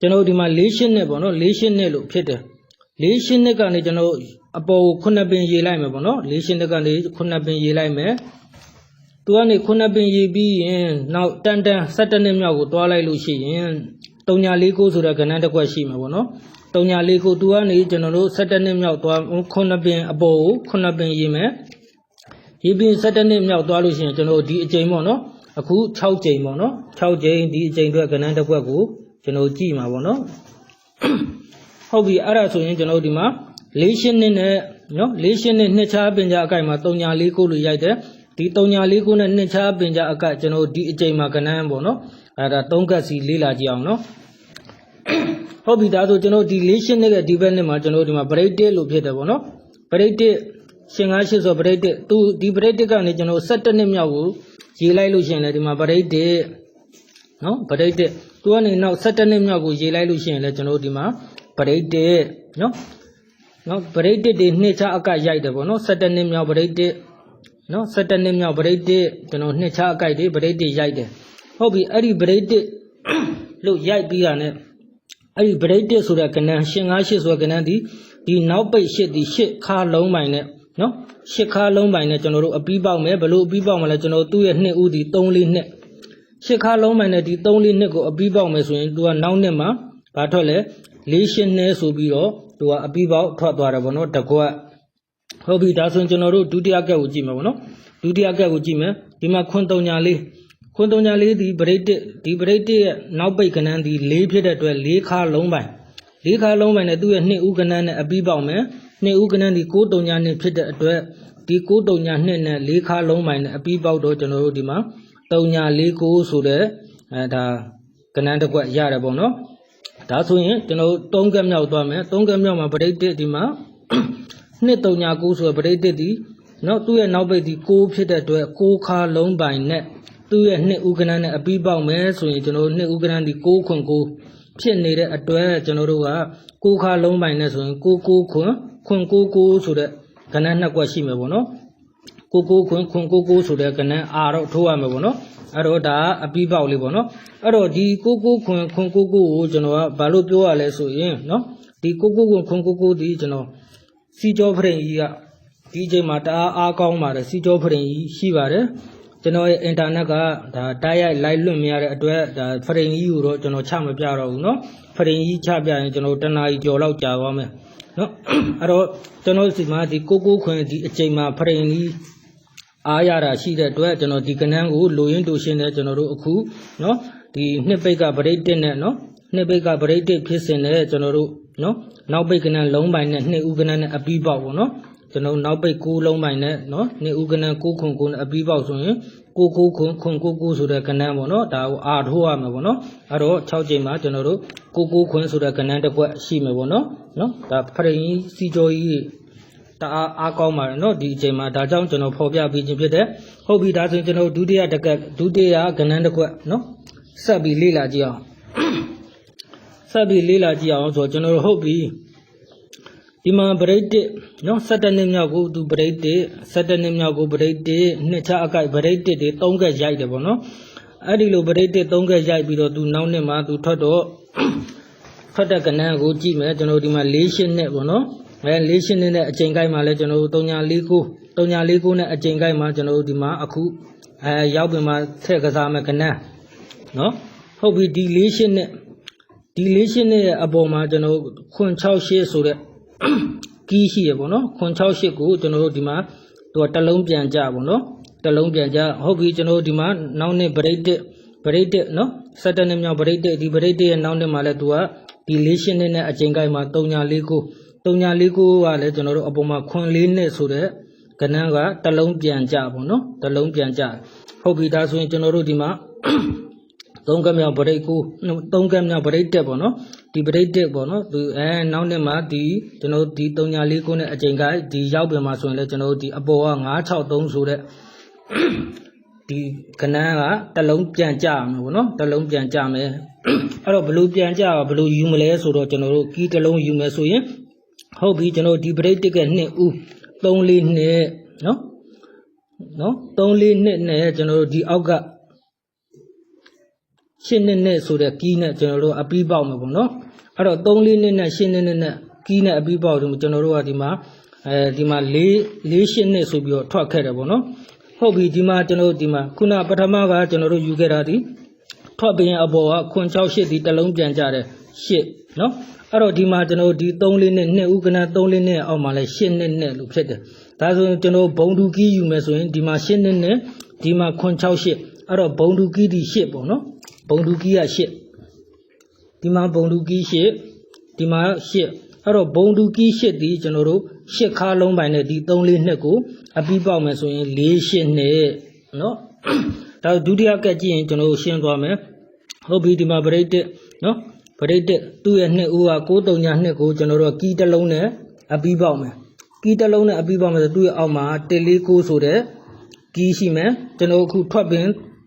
ကျွန်တော်တို့ဒီမှာ၄ရှင်းနဲ့ပေါ့နော်၄ရှင်းနဲ့လို့ဖြစ်တယ်၄ရှင်းနဲ့ကနေကျွန်တော်တို့အပေါ်ကိုခုနှစ်ပင်ရေးလိုက်မယ်ပေါ့နော်၄ရှင်းနဲ့ကနေခုနှစ်ပင်ရေးလိုက်မယ်သူကနေခုနှစ်ပင်ရေးပြီးရင်နောက်တန်တန်၁၇နှစ်မြောက်ကိုတွားလိုက်လို့ရှိရင်349ဆိုတဲ့ကဏ္ဍတစ်ခွက်ရှိမှာပေါ့နော်349သူကနေကျွန်တော်တို့17နှစ်မြောက်သွားခုနှစ်ပင်အပေါ်ကိုခုနှစ်ပင်ရေးမယ်ရေးပြီး17နှစ်မြောက်သွားလို့ရှိရင်ကျွန်တော်တို့ဒီအချိန်ပေါ့နော်အခု6ကြိမ်ပေါ့နော်6ကြိမ်ဒီအချိန်အတွက်ကဏ္ဍတစ်ခွက်ကို ကျွန်တော်ကြည့်မှာပေါ့နော်ဟုတ်ပြီအဲ့ဒါဆိုရင်ကျွန်တော်တို့ဒီမှာ၄ရှင်းနှစ်နဲ့နော်၄ရှင်းနှစ်နှစ်ခြားပင်ကြအကိုက်မှာ3ညာ၄ခုလို့ရိုက်တယ်ဒီ3ညာ၄ခုနဲ့နှစ်ခြားပင်ကြအကိုက်ကျွန်တော်တို့ဒီအချိန်မှာကဏ္ဍပေါ့နော်အဲ့ဒါ3ကတ်စီလေးလာကြည့်အောင်နော်ဟုတ်ပြီဒါဆိုကျွန်တော်တို့ဒီ၄ရှင်းနှစ်ရဲ့ဒီဘက်နှစ်မှာကျွန်တော်တို့ဒီမှာ break 1လို့ဖြစ်တယ်ပေါ့နော် break 1ရှင်5ရှစ်ဆို break 1သူဒီ break 1ကနေကျွန်တော်17နှစ်မြောက်ကိုရေးလိုက်လို့ရှိရင်လည်းဒီမှာ break 1 နော် break 1သူကနေနောက်17နှစ်မြောက်ကိုရေးလိုက်လို့ရှိရင်လည်းကျွန်တော်တို့ဒီမှာပရိတ်တစ်နော်နော်ပရိတ်တစ်တွေနှစ်ချအကရိုက်တယ်ပေါ့နော်17နှစ်မြောက်ပရိတ်တစ်နော်17နှစ်မြောက်ပရိတ်တစ်ကျွန်တော်နှစ်ချအကိုက်တွေပရိတ်တစ်ရိုက်တယ်ဟုတ်ပြီအဲ့ဒီပရိတ်တစ်လို့ရိုက်ပြီးတာ ਨੇ အဲ့ဒီပရိတ်တစ်ဆိုတဲ့ကဏ္ဍရှင်ငါးရှစ်ဆိုတဲ့ကဏ္ဍဒီဒီနောက်ပိတ်ရှစ်ဒီရှစ်ခါလုံးပိုင်နဲ့နော်ရှစ်ခါလုံးပိုင်နဲ့ကျွန်တော်တို့အပီးပေါက်မယ်ဘလို့အပီးပေါက်မလဲကျွန်တော်သူ့ရဲ့နှစ်ဦးဒီ3လေးနှစ် ရှစ်ခါလုံးမှန်တဲ့ဒီ3လေးနှစ်ကိုအပြီးပေါက်မယ်ဆိုရင်သူကနောက်နှစ်မှာဘာထွက်လဲ၄ရှင်းနဲ့ဆိုပြီးတော့သူကအပြီးပေါက်ထွက်သွားတယ်ဗောနော်တကွက်ဟုတ်ပြီဒါဆိုရင်ကျွန်တော်တို့ဒုတိယကက်ကိုကြည့်မယ်ဗောနော်ဒုတိယကက်ကိုကြည့်မယ်ဒီမှာခွန်းတုံညာလေးခွန်းတုံညာလေးဒီပရိတ်တစ်ဒီပရိတ်တစ်ရဲ့နောက်ပိတ်ကဏ္ဍဒီ၄ဖြစ်တဲ့အတွက်၄ခါလုံးပိုင်၄ခါလုံးပိုင်နဲ့သူ့ရဲ့နှစ်ဦးကဏ္ဍနဲ့အပြီးပေါက်မယ်နှစ်ဦးကဏ္ဍဒီ6တုံညာနှစ်ဖြစ်တဲ့အတွက်ဒီ6တုံညာနှစ်နဲ့၄ခါလုံးပိုင်နဲ့အပြီးပေါက်တော့ကျွန်တော်တို့ဒီမှာ 3949ဆိုတဲ့အဲဒါကဏ္ဍတစ်ခွက်ရတယ်ပေါ့နော်ဒါဆိုရင်ကျွန်တော်တို့3ကက်မြောက်သွားမယ်3ကက်မြောက်မှာပရိတ်တစ်ဒီမှာ239ဆိုတဲ့ပရိတ်တစ်ဒီနော်သူ့ရဲ့နောက်ပိတ်ဒီ6ဖြစ်တဲ့အတွက်6ခါလုံးပိုင်နဲ့သူ့ရဲ့နှစ်ဥက္ကဏနဲ့အပြီးပေါက်မယ်ဆိုရင်ကျွန်တော်တို့နှစ်ဥက္ကဏဒီ6ခွန်9ဖြစ်နေတဲ့အတွက်ကျွန်တော်တို့က6ခါလုံးပိုင်နဲ့ဆိုရင်6 9ခွန်ခွန်9 9ဆိုတဲ့ကဏ္ဍနှစ်ခွက်ရှိမယ်ပေါ့နော် ကိုကိုခွန်းခွန်းကိုကိုဆိုတဲ့ကဏ္ဍအာတော့ထိုးရမယ်ပေါ့နော်အဲ့တော့ဒါအပြီးပေါက်လေးပေါ့နော်အဲ့တော့ဒီကိုကိုခွန်းခွန်းကိုကိုကိုကျွန်တော်ကဘာလို့ပြောရလဲဆိုရင်နော်ဒီကိုကိုခွန်းခွန်းကိုကိုဒီကျွန်တော်စီကြောဖရင်ကြီးကဒီအချိန်မှာတအားအားကောင်းပါတယ်စီကြောဖရင်ကြီးရှိပါတယ်ကျွန်တော်ရဲ့အင်တာနက်ကဒါတိုက်ရိုက် live လွှင့်မရတဲ့အတွက်ဒါဖရင်ကြီးကိုတော့ကျွန်တော်ချမပြတော့ဘူးเนาะဖရင်ကြီးချပြရင်ကျွန်တော်တနားကြီးကြော်လောက်ကြာသွားမယ်เนาะအဲ့တော့ကျွန်တော်စီမှာဒီကိုကိုခွန်းဒီအချိန်မှာဖရင်ကြီး အားရတာရှိတဲ့အတွက်ကျွန်တော်ဒီကနန်းကိုလိုရင်းလိုရှင်းတဲ့ကျွန်တော်တို့အခုနော်ဒီနှစ်ပိတ်ကဗရိတ်တစ်နဲ့နော်နှစ်ပိတ်ကဗရိတ်တစ်ဖြစ်စဉ်နဲ့ကျွန်တော်တို့နော်နောက်ပိတ်ကနန်းလုံးပိုင်းနဲ့နှစ်ဦးကနန်းနဲ့အပီးပေါက်ပေါ့နော်ကျွန်တော်နောက်ပိတ်ကိုးလုံးပိုင်းနဲ့နော်နှစ်ဦးကနန်းကိုးခွန်ကိုးနဲ့အပီးပေါက်ဆိုရင်ကိုကိုခွန်ခွန်ကိုကိုဆိုတဲ့ကဏ္ဍပေါ့နော်ဒါကိုအာထိုးရမှာပေါ့နော်အဲ့တော့6ချိန်မှာကျွန်တော်တို့ကိုကိုခွန်ဆိုတဲ့ကဏ္ဍတစ်ခွက်ရှိမှာပေါ့နော်နော်ဒါဖရင်စီကျော်ကြီး တအားအားကောင်းပါတယ်နော်ဒီအချိန်မှာဒါကြောင့်ကျွန်တော်ဖော်ပြပေးခြင်းဖြစ်တယ်ဟုတ်ပြီဒါဆိုရင်ကျွန်တော်ဒုတိယတကက်ဒုတိယကဏ္ဍတစ်ခွက်နော်ဆက်ပြီးလေ့လာကြည့်အောင်ဆက်ပြီးလေ့လာကြည့်အောင်ဆိုတော့ကျွန်တော်ဟုတ်ပြီဒီမှာဗရိတ်တစ်နော်17နှစ်မြောက်ကိုသူဗရိတ်တစ်17နှစ်မြောက်ကိုဗရိတ်တစ်နှစ်ချအကိုက်ဗရိတ်တစ်တွေ3ခက်ရိုက်တယ်ပေါ့နော်အဲ့ဒီလိုဗရိတ်တစ်3ခက်ရိုက်ပြီးတော့သူနောက်နှစ်မှာသူထွက်တော့ထွက်တဲ့ကဏ္ဍကိုကြည့်မယ်ကျွန်တော်ဒီမှာ၄ရှင်းနဲ့ပေါ့နော် အဲ၄ရှင်းနဲ့အချိန်ကိုက်မှာလဲကျွန်တော်တို့39 39နဲ့အချိန်ကိုက်မှာကျွန်တော်တို့ဒီမှာအခုအဲရောက်ပြင်မှာထည့်ကစားမယ်ကဏ္ဍနော်ဟုတ်ပြီဒီ၄ရှင်းနဲ့ဒီ၄ရှင်းနဲ့အပေါ်မှာကျွန်တော်ခွန်68ဆိုတဲ့ကီးရှိရပေါ့နော်ခွန်68ကိုကျွန်တော်တို့ဒီမှာသူကတစ်လုံးပြန်ကြပေါ့နော်တစ်လုံးပြန်ကြဟုတ်ပြီကျွန်တော်တို့ဒီမှာနောက်နှစ် break တစ် break တစ်နော်17နှစ်မြောက် break တစ်ဒီ break တစ်ရဲ့နောက်နှစ်မှာလဲသူကဒီလေးရှင်းနှစ်နဲ့အချိန်ကိုက်မှာ349 349က လည်းကျွန်တော်တို့အပေါ်မှာခွန်လေးနှစ်ဆိုတဲ့ကဏ္ဍကတစ်လုံးပြန်ကြပေါ့နော်တစ်လုံးပြန်ကြဟုတ်ပြီဒါဆိုရင်ကျွန်တော်တို့ဒီမှာသုံးကမြောက်ဗရိတ်ကိုသုံးကမြောက်ဗရိတ်တက်ပေါ့နော်ဒီဗရိတ်တက်ပေါ့နော်ဒီအဲနောက်နှစ်မှာဒီကျွန်တော်တို့ဒီ304ခုနဲ့အချိန်ကဒီရောက်ပြန်မှာဆိုရင်လည်းကျွန်တော်တို့ဒီအပေါ်က963ဆိုတဲ့ဒီကနန်းကတစ်လုံးပြန်ကြမယ်ပေါ့နော်တစ်လုံးပြန်ကြမယ်အဲ့တော့ဘလို့ပြန်ကြဘလို့ယူမလဲဆိုတော့ကျွန်တော်တို့ကီးတစ်လုံးယူမယ်ဆိုရင် ဟုတ်ပြီကျွန်တော်ဒီဗရိတ်တက်က2ဦး3လေးနဲ့နော်နော်3လေးနဲ့နဲ့ကျွန်တော်တို့ဒီအောက်ကရှင်းနှစ်နှစ်ဆိုတဲ့ကီးနဲ့ကျွန်တော်တို့အပြီးပေါက်မယ်ပေါ့နော်အဲ့တော့3လေးနှစ်နဲ့ရှင်းနှစ်နှစ်နဲ့ကီးနဲ့အပြီးပေါက်တယ်ကျွန်တော်တို့ကဒီမှာအဲဒီမှာ4 4ရှင်းနှစ်ဆိုပြီးတော့ထွက်ခဲ့တယ်ပေါ့နော်ဟုတ်ပြီဒီမှာကျွန်တော်တို့ဒီမှာခုနပထမကကျွန်တော်တို့ယူခဲ့တာဒီထွက်ပြီးရင်အပေါ်ကခွန်6 8ဒီတစ်လုံးပြန်ကြတယ်8 နော်အဲ့တော့ဒီမှာကျွန်တော်တို့ဒီ3လေးနဲ့2ဥက္ကဏ3လေးနဲ့အောက်မှာလဲ8နှစ်နဲ့လို့ဖြစ်တယ်ဒါဆိုရင်ကျွန်တော်ဘုံဒုကီးယူမယ်ဆိုရင်ဒီမှာ8နှစ်နဲ့ဒီမှာခွန်6 8အဲ့တော့ဘုံဒုကီးဒီ8ပေါ့နော်ဘုံဒုကီးက8ဒီမှာဘုံဒုကီး8ဒီမှာ8အဲ့တော့ဘုံဒုကီး8ဒီကျွန်တော်တို့8ခါလုံးပိုင်နဲ့ဒီ3လေးနှစ်ကိုအပြီးပေါက်မယ်ဆိုရင်4 8နှစ်နော်ဒါဒုတိယကက်ကြည့်ရင်ကျွန်တော်တို့ရှင်းသွားမယ်ဟုတ်ပြီဒီမှာဗရိတ်တက်နော် ဗရိတ်တက်သူ့ရဲ့နှစ်ဦးက6 3ညာနှစ်ကိုကျွန်တော်တို့ကကီးတစ်လုံးနဲ့အပြီးပေါက်မယ်ကီးတစ်လုံးနဲ့အပြီးပေါက်မယ်ဆိုသူ့ရဲ့အောက်မှာ149ဆိုတဲ့ကီးရှိမယ်ကျွန်တော်အခုထွက်ပင်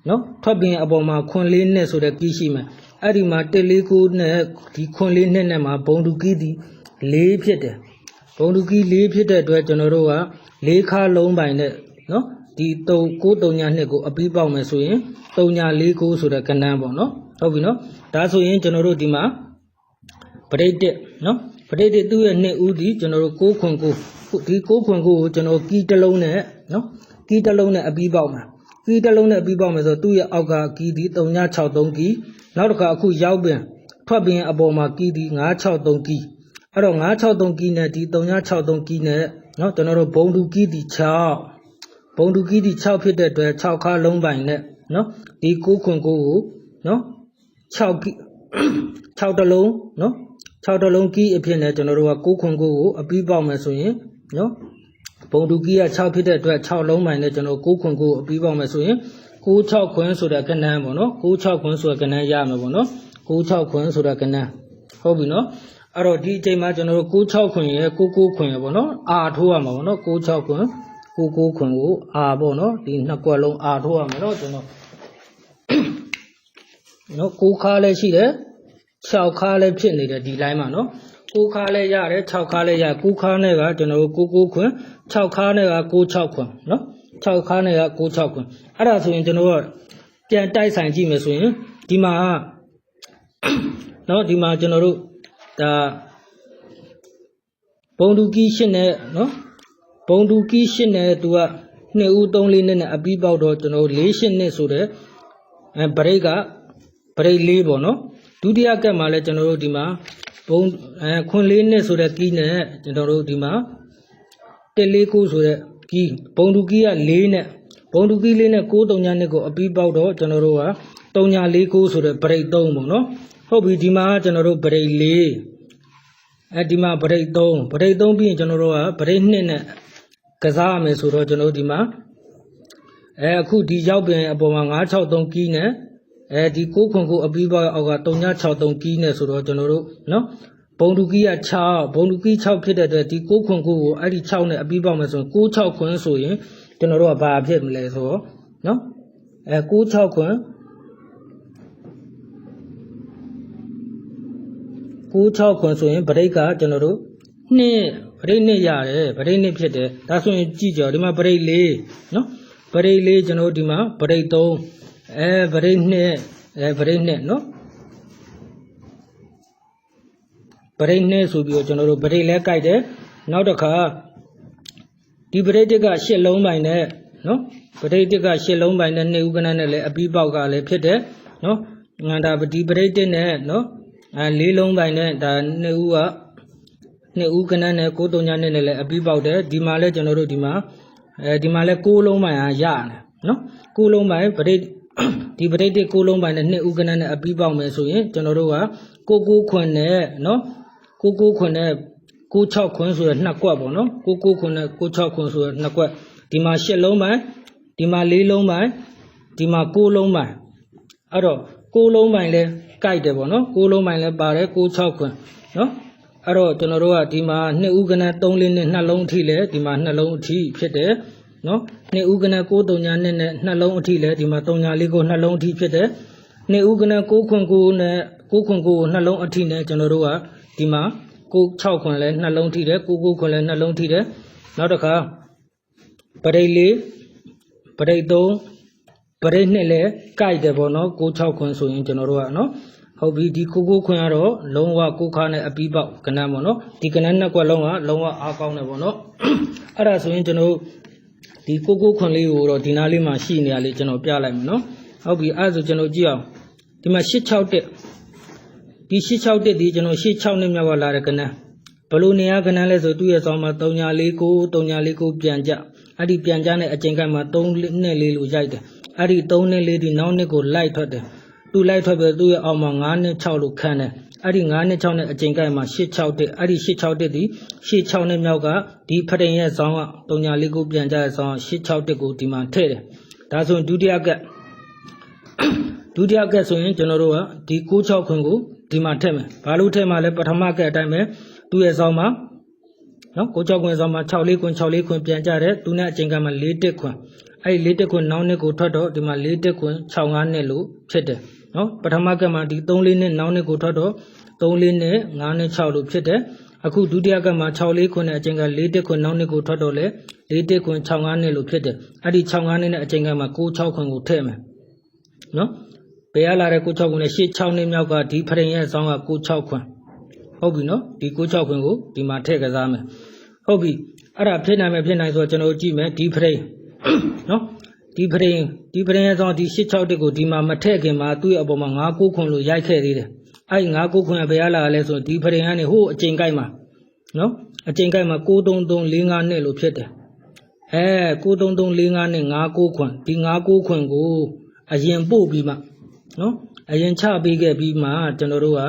နော်ထွက်ပင်အပေါ်မှာခွန်လေးနဲ့ဆိုတဲ့ကီးရှိမယ်အဲ့ဒီမှာ149နဲ့ဒီခွန်လေးနဲ့နဲ့မှာဘုံဒုကီးဒီ4ဖြစ်တယ်ဘုံဒုကီး4ဖြစ်တဲ့အတွက်ကျွန်တော်တို့က4ခါလုံးပိုင်နဲ့နော်ဒီ3 9 3ညာနှစ်ကိုအပြီးပေါက်မယ်ဆိုရင်3ညာ4 9ဆိုတဲ့ကဏ္ဍပေါ့နော်ဟုတ်ပြီနော် ဒါဆိုရင်ကျွန်တော်တို့ဒီမှာပရိတ်တက်နော်ပရိတ်တက်သူ့ရဲ့နှစ်ဦးဒီကျွန်တော်တို့6ခွန်9ဒီ6ခွန်9ကိုကျွန်တော်ကီးတစ်လုံးနဲ့နော်ကီးတစ်လုံးနဲ့အပြီးပေါက်မှာကီးတစ်လုံးနဲ့အပြီးပေါက်မယ်ဆိုတော့သူ့ရဲ့အောက်ကကီးဒီ3963ကီးနောက်တစ်ခါအခုရောက်ပင်ထွက်ပင်အပေါ်မှာကီးဒီ963ကီးအဲ့တော့963ကီးနဲ့ဒီ3963ကီးနဲ့နော်ကျွန်တော်တို့ဘုံဒူကီးဒီ6ဘုံဒူကီးဒီ6ဖြစ်တဲ့အတွက်6ခါလုံးပိုင်နဲ့နော်ဒီ6ခွန်9ကိုနော် 6ကီး6တလုံးနော်6တလုံးကီးအဖြစ်နဲ့ကျွန်တော်တို့က6ခွန်9ကိုအပြီးပေါက်မယ်ဆိုရင်နော်ဘုံဒူကီးက6ဖြစ်တဲ့အတွက်6လုံးပိုင်နဲ့ကျွန်တော်6ခွန်9ကိုအပြီးပေါက်မယ်ဆိုရင်6 6ခွန်းဆိုတဲ့ကဏ္ဍပေါ့နော်6 6ခွန်းဆိုတဲ့ကဏ္ဍရမယ်ပေါ့နော်6 6ခွန်းဆိုတဲ့ကဏ္ဍဟုတ်ပြီနော်အဲ့တော့ဒီအချိန်မှာကျွန်တော်တို့6 6ခွန်းရဲ့6 9ခွန်းရဲ့ပေါ့နော်အာထိုးရမှာပေါ့နော်6 6ခွန်း6 9ခွန်းကိုအာပေါ့နော်ဒီနှစ်ကွက်လုံးအာထိုးရမယ်နော်ကျွန်တော် နော်6ခါလည်းရှိတယ်6ခါလည်းဖြစ်နေတယ်ဒီ line မှာနော်6ခါလည်းရတယ်6ခါလည်းရ9ခါနဲ့ကကျွန်တော်တို့9 9ခွန်း6ခါနဲ့က9 6ခွန်းနော်6ခါနဲ့က9 6ခွန်းအဲ့ဒါဆိုရင်ကျွန်တော်တို့ပြန်တိုက်ဆိုင်ကြည့်မယ်ဆိုရင်ဒီမှာနော်ဒီမှာကျွန်တော်တို့ဒါဘုံဒူကီရှင်းနဲ့နော်ဘုံဒူကီရှင်းနဲ့သူက2ဦး3လေးနဲ့နဲ့အပြီးပေါက်တော့ကျွန်တော်4ရှင်းနဲ့ဆိုတဲ့အဲဘရိတ်က ဘရိတ်လေးပေါ့နော်ဒုတိယကက်မှာလဲကျွန်တော်တို့ဒီမှာဘုံအဲခွန်လေးနဲ့ဆိုတဲ့ကီးနဲ့ကျွန်တော်တို့ဒီမှာ149ဆိုတဲ့ကီးဘုံဒူကီးက4နဲ့ဘုံဒူကီးလေးနဲ့6 3ညနှစ်ကိုအပြီးပေါက်တော့ကျွန်တော်တို့က3ည49ဆိုတဲ့ဘရိတ်3ပေါ့နော်ဟုတ်ပြီဒီမှာကျွန်တော်တို့ဗရိတ်4အဲဒီမှာဗရိတ်3ဗရိတ်3ပြီးရင်ကျွန်တော်တို့ကဗရိတ်2နဲ့ကစားရမယ်ဆိုတော့ကျွန်တော်တို့ဒီမှာအဲအခုဒီရောက်ပင်အပေါ်မှာ963ကီးနဲ့ အဲဒီ6ခွန်ကိုအပြီးပေါက်အောက်က363ကီးနဲ့ဆိုတော့ကျွန်တော်တို့နော်ဘုံဒူကီးက6ဘုံဒူကီး6ဖြစ်တဲ့အတွက်ဒီ6ခွန်ကိုကိုအဲ့ဒီ6နဲ့အပြီးပေါက်မယ်ဆိုရင်6 6ခွန်ဆိုရင်ကျွန်တော်တို့ကဘာဖြစ်မလဲဆိုတော့နော်အဲ6 6ခွန်96ခွန်ဆိုရင်ဗရိတ်ကကျွန်တော်တို့နှစ်ဗရိတ်နှစ်ရတယ်ဗရိတ်နှစ်ဖြစ်တယ်ဒါဆိုရင်ကြည့်ကြဒီမှာဗရိတ်လေးနော်ဗရိတ်လေးကျွန်တော်တို့ဒီမှာဗရိတ်3 အဲဗရိတ်နှစ်အဲဗရိတ်နှစ်နော်ဗရိတ်နှစ်ဆိုပြီးတော့ကျွန်တော်တို့ဗရိတ်လဲကြိုက်တယ်နောက်တစ်ခါဒီဗရိတ်တစ်ကရှစ်လုံးပိုင်နဲ့နော်ဗရိတ်တစ်ကရှစ်လုံးပိုင်နဲ့နှစ်ဥက္ကဋ္ဌနဲ့လည်းအပြီးပေါက်ကလည်းဖြစ်တယ်နော်ငါဒါဒီဗရိတ်တစ်နဲ့နော်အဲလေးလုံးပိုင်နဲ့ဒါနှစ်ဦးကနှစ်ဦးကနန်းနဲ့ကိုတုံညာနဲ့လည်းအပြီးပေါက်တယ်ဒီမှာလည်းကျွန်တော်တို့ဒီမှာအဲဒီမှာလည်းကိုးလုံးပိုင်အားရတယ်နော်ကိုးလုံးပိုင်ဗရိတ် ဒီပဋိတ်ကိုလုံးပိုင်းနဲ့နှစ်ဥက္ကဏနဲ့အပြီးပေါက်မယ်ဆိုရင်ကျွန်တော်တို့ကကိုကိုခွန်းနဲ့နော်ကိုကိုခွန်းနဲ့ကို6ခွန်းဆိုရနှစ်ကွက်ပေါ့နော်ကိုကိုခွန်းနဲ့ကို6ခွန်းဆိုရနှစ်ကွက်ဒီမှာ၈လုံးပိုင်းဒီမှာ၄လုံးပိုင်းဒီမှာ9လုံးပိုင်းအဲ့တော့9လုံးပိုင်းလဲကြိုက်တယ်ပေါ့နော်9လုံးပိုင်းလဲပါတယ်9 6ခွန်းနော်အဲ့တော့ကျွန်တော်တို့ကဒီမှာနှစ်ဥက္ကဏ3လေးနဲ့နှလုံးအထိလဲဒီမှာနှလုံးအထိဖြစ်တယ် နော်နှစ်ဥက္ကဏ6 3ညာနဲ့နဲ့နှလုံးအထိလဲဒီမှာ3ညာလေးကိုနှလုံးအထိဖြစ်တယ်နှစ်ဥက္ကဏ6ခွန်း9နဲ့6ခွန်း9ကိုနှလုံးအထိနဲ့ကျွန်တော်တို့ကဒီမှာ9 6ခွန်းလဲနှလုံးထိတယ်9 9ခွန်းလဲနှလုံးထိတယ်နောက်တစ်ခါပရိတ်လေးပရိတ်3ပရိတ်နှစ်လည်းကြိုက်တယ်ပေါ့နော်96ခွန်းဆိုရင်ကျွန်တော်တို့ကနော်ဟုတ်ပြီဒီကိုကိုခွန်းကတော့လုံးဝကိုခါနဲ့အပီးပေါက်ကနန်းပေါ့နော်ဒီကနန်းနှစ်ကွက်လုံးကလုံးဝအားကောင်းတယ်ပေါ့နော်အဲ့ဒါဆိုရင်ကျွန်တော်တို့ ဒီကိုကိုခွန်းလေးကိုတော့ဒီနားလေးမှာရှိနေရလေးကျွန်တော်ပြလိုက်မယ်နော်ဟုတ်ပြီအဲ့ဒါဆိုကျွန်တော်ကြည့်အောင်ဒီမှာ86တက်ဒီ86တက်ဒီကျွန်တော်86နှစ်မြောက်ကလာတဲ့ကနန်းဘလို့နေရကနန်းလဲဆိုသူ့ရဲ့ဆောင်းမှာ349 349ပြန်ကြအဲ့ဒီပြန်ကြတဲ့အချိန်ကမှ3နဲ့4လို့ရိုက်တယ်အဲ့ဒီ3နဲ့4ဒီနောက်နှစ်ကိုလိုက်ထွက်တယ်သူလိုက်ထွက်ပဲသူ့ရဲ့အောက်မှာ9နဲ့6လို့ခန်းတယ် အဲ့ဒီ9နဲ့6နဲ့အချိန်ကိုက်မှာ86တက်အဲ့ဒီ86တက်ဒီ86နဲ့မြောက်ကဒီဖတိန်ရဲ့ဆောင်းက349ကိုပြန်ကြတဲ့ဆောင်း86တက်ကိုဒီမှာထည့်တယ်ဒါဆိုရင်ဒုတိယကက်ဒုတိယကက်ဆိုရင်ကျွန်တော်တို့ကဒီ96ခွင်ကိုဒီမှာထည့်မယ်ဘာလို့ထည့်မှာလဲပထမကက်အတိုင်းပဲသူ့ရဲ့ဆောင်းမှာနော်ကို6ခွင်ဆောင်မှာ6လေးခွင်6လေးခွင်ပြန်ကြတယ်သူနဲ့အချိန်ကမှ4တက်ခွင်အဲ့ဒီ4တက်ခွင်နောက်နှစ်ကိုထွက်တော့ဒီမှာ4တက်ခွင်6 5နှစ်လို့ဖြစ်တယ် နော်ပထမကမှဒီ3လေးနှစ်နောက်နှစ်ကိုထွက်တော့3လေးနှစ်5နှစ်6လို့ဖြစ်တယ်အခုဒုတိယကမှ6လေးခွင်နဲ့အချိန်က4တက်ခွင်နောက်နှစ်ကိုထွက်တော့လေ4တက်ခွင်6 5နှစ်လို့ဖြစ်တယ်အဲ့ဒီ6 5နှစ်နဲ့အချိန်ကမှ6 6ခွင်ကိုထည့်မယ်နော်ဘယ်ရလာတဲ့6 6ခွင်နဲ့ရှေ့6နှစ်မြောက်ကဒီဖရင်ရဲ့ဆောင်းက6 6ခွင်ဟုတ်ပြီနော်ဒီ96ခွင်ကိုဒီမှာထည့်ကစားမယ်ဟုတ်ပြီအဲ့ဒါဖြစ်နိုင်မယ်ဖြစ်နိုင်ဆိုတော့ကျွန်တော်ကြည့်မယ်ဒီဖရိနော် ဒီဖရိဒီဖရိရဲ့ဆောင်ဒီ86တက်ကိုဒီမှာမထည့်ခင်မှာသူ့ရဲ့အပေါ်မှာ9ခွင်လို့ရိုက်ခဲ့သေးတယ်အဲ့9ခွင်ကဘယ်ရလာလဲဆိုဒီဖရိကနေဟိုးအချိန်ကိုက်မှာနော်အချိန်ကိုက်မှာ93345နှစ်လို့ဖြစ်တယ်အဲ93345နဲ့9ခွင်ဒီ9ခွင်ကိုအရင်ပို့ပြီးမှနော်အရင်ချပေးခဲ့ပြီးမှကျွန်တော်တို့က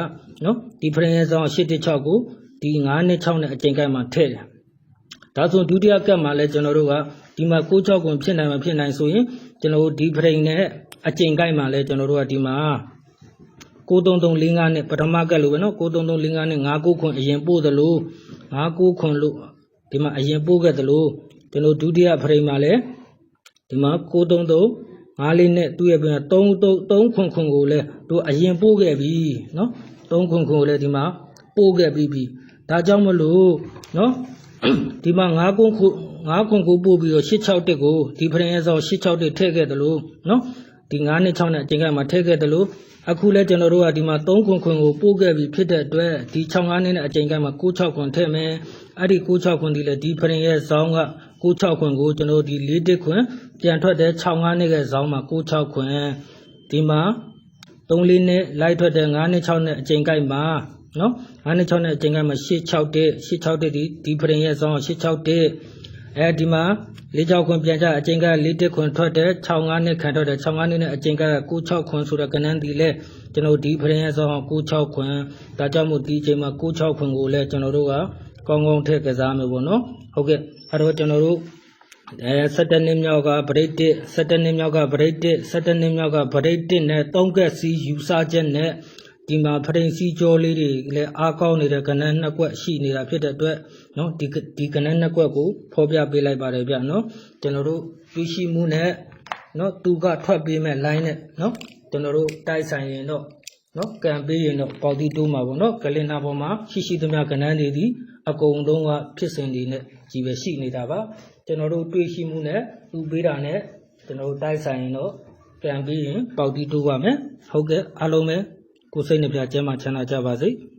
နော်ဒီဖရင်ရဲ့ဆောင်816ကိုဒီ9နဲ့6နဲ့အချိန်ကိုက်မှာထည့်တယ်ဒါဆိုဒုတိယကတ်မှာလည်းကျွန်တော်တို့က ဒီမှာ96ကွန်ဖြစ်နိုင်မှာဖြစ်နိုင်ဆိုရင်ကျွန်တော်တို့ဒီဖရင်နဲ့အချိန်ကိုက်မှာလည်းကျွန်တော်တို့ကဒီမှာ93345နဲ့ပထမကတ်လို့ပဲနော်93345နဲ့59ခွန်အရင်ပို့သလို59ခွန်လို့ဒီမှာအရင်ပို့ခဲ့သလိုကျွန်တော်ဒုတိယဖရင်မှာလည်းဒီမှာ933ငါးလေးနဲ့သူ့ရဲ့ပြန်3 3ခွန်ခွန်ကိုလည်းတို့အရင်ပို့ခဲ့ပြီနော်3ခွန်ခွန်ကိုလည်းဒီမှာပို့ခဲ့ပြီးပြီဒါကြောင့်မလို့နော်ဒီမှာ9ခွန်ခွန် 9ခွန်ကိုပို့ပြီးတော့86တက်ကိုဒီဖရင်ရဲ့ဆောက်86တက်ထည့်ခဲ့တယ်လို့နော်ဒီ9နဲ့6နဲ့အချိန်ကမှထည့်ခဲ့တယ်လို့အခုလဲကျွန်တော်တို့ကဒီမှာ3ခွန်ခွန်ကိုပို့ခဲ့ပြီးဖြစ်တဲ့အတွက်ဒီ65နဲ့အချိန်ကမှ96ခွန်ထည့်မယ်အဲ့ဒီ96ခွန်ဒီလေဒီဖရင်ရဲ့ဆောင်းက96ခွန်ကိုကျွန်တော်ဒီ4တက်ခွန်ပြန်ထွက်တဲ့65နဲ့ကဆောင်းမှာ96ခွန်ဒီမှာ3လေးနဲ့လိုက်ထွက်တဲ့9နဲ့6နဲ့အချိန်ကိုက်မှာနော်9နဲ့6နဲ့အချိန်ကိုက်မှာ86တက်86တက်ဒီဒီဖရင်ရဲ့ဆောင်း86တက် အဲဒီမှာ၄6ခွန်ပြန်ကြအချိန်က၄တက်ခွန်ထွက်တဲ့65နဲ့ခံထွက်တဲ့65နဲ့အချိန်က96ခွန်ဆိုတဲ့ကဏ္ဍဒီလဲကျွန်တော်ဒီဖရင်ရဲ့ဆောင်း96ခွန်ဒါကြောင့်မို့ဒီအချိန်မှာ96ခွန်ကိုလဲကျွန်တော်တို့ကကောင်းကောင်းထည့်ကစားမယ်ပေါ့နော်ဟုတ်ကဲ့အဲ့တော့ကျွန်တော်တို့အဲ17နှစ်မြောက်ကဗရိတ်တစ်17နှစ်မြောက်ကဗရိတ်တစ်17နှစ်မြောက်ကဗရိတ်တစ်နဲ့3ကက်စီယူဆချက်နဲ့ ဒီမှာဖရင်စီကြောလေးတွေလည်းအားကောင်းနေတဲ့ကဏ္ဍနှစ်ကွက်ရှိနေတာဖြစ်တဲ့အတွက်နော်ဒီဒီကဏ္ဍနှစ်ကွက်ကိုဖော်ပြပေးလိုက်ပါတယ်ဗျနော်ကျွန်တော်တို့ပြုရှိမှုနဲ့နော်သူကထွက်ပေးမဲ့ line နဲ့နော်ကျွန်တော်တို့တိုက်ဆိုင်ရင်တော့နော်ကံပေးရင်တော့ပေါတိတိုးမှာပေါ့နော်ကလင်နာပေါ်မှာရှိရှိသမျှကဏ္ဍတွေဒီအကုန်လုံးကဖြစ်စဉ်တွေနဲ့ကြီးပဲရှိနေတာပါကျွန်တော်တို့တွေ့ရှိမှုနဲ့သူပေးတာနဲ့ကျွန်တော်တို့တိုက်ဆိုင်ရင်တော့ပြန်ပြီးရင်ပေါက်တီးတိုးပါမယ်ဟုတ်ကဲ့အားလုံးပဲ ကိုယ်စိတ်နှပြကျမ်းမှာချမ်းသာကြပါစေ။